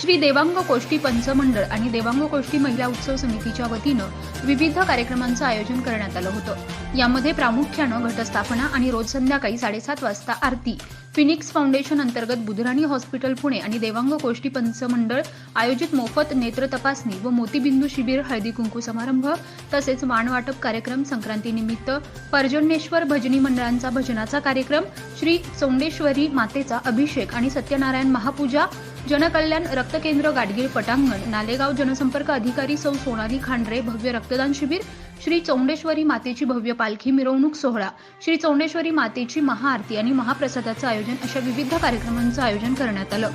श्री देवांग कोष्टी पंचमंडळ आणि देवांग कोष्टी महिला उत्सव समितीच्या वतीनं विविध कार्यक्रमांचं आयोजन करण्यात आलं होतं. यामध्ये प्रामुख्यानं घटस्थापना आणि रोज संध्याकाळी साडेसात वाजता आरती फिनिक्स फाउंडेशन अंतर्गत बुधराणी हॉस्पिटल पुणे आणि देवांग कोष्टी पंचमंडळ आयोजित मोफत नेत्र तपासणी व मोतीबिंदू शिबिर हळदी कुंकू समारंभ तसेच वाणवाटप कार्यक्रम संक्रांतीनिमित्त पर्जन्येश्वर भजनी मंडळांचा भजनाचा कार्यक्रम श्री चौंडेश्वरी मातेचा अभिषेक आणि सत्यनारायण महापूजा जनकल्याण रक्तकेंद्र गाडगीळ पटांगण नालेगाव जनसंपर्क अधिकारी सौ सोनाली खांडरे भव्य रक्तदान शिबिर श्री चौंडेश्वरी मातेची भव्य पालखी मिरवणूक सोहळा श्री चौंडेश्वरी मातेची महाआरती आणि महाप्रसादाचं आयोजन अशा विविध कार्यक्रमांचं आयोजन करण्यात आलं.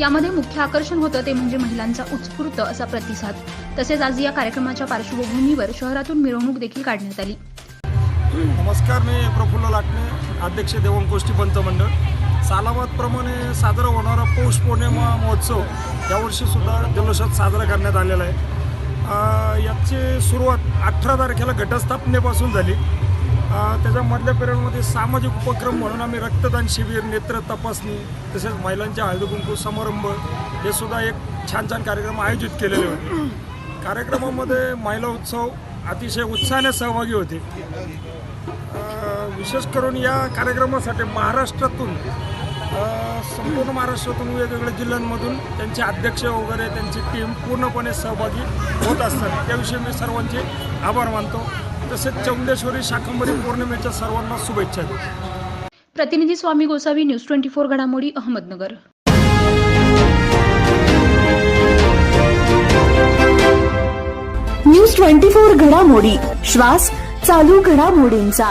यामध्ये मुख्य आकर्षण होतं ते म्हणजे महिलांचा उत्स्फूर्त असा प्रतिसाद. तसेच आज या कार्यक्रमाच्या पार्श्वभूमीवर शहरातून मिरवणूक देखील काढण्यात आली. नमस्कार मी प्रफुल्ल लाटणे अध्यक्ष देवंकोष्ठी पंचमंडळ सालाबादप्रमाणे साजरा होणारा पौष पौर्णिमा महोत्सव यावर्षीसुद्धा जल्लोषात साजरा करण्यात आलेला आहे. याची सुरुवात अठरा तारखेला घटस्थापनेपासून झाली. त्याच्या मधल्या पिरियडमध्ये सामाजिक उपक्रम म्हणून आम्ही रक्तदान शिबिर नेत्र तपासणी तसेच महिलांच्या हळदीकुंकू समारंभ हे सुद्धा एक छान छान कार्यक्रम आयोजित केलेले होते. कार्यक्रमामध्ये महिला उत्सव अतिशय उत्साहाने सहभागी होते. विशेष करून या कार्यक्रमासाठी महाराष्ट्रातून संपूर्ण महाराष्ट्रातून वेगवेगळ्या जिल्ह्यांमधून त्यांचे अध्यक्ष वगैरे त्यांची टीम पूर्णपणे सहभागी होत असतात. त्याविषयी मी सर्वांचे आभार मानतो. तसेच चौंडेश्वरी शाकंबरी पौर्णिमेच्या सर्वांना शुभेच्छा देतो. प्रतिनिधी Swami Gosavi news twenty four घडामोडी अहमदनगर. न्यूज ट्वेंटी फोर घडामोडी श्वास चालू घडामोडींचा.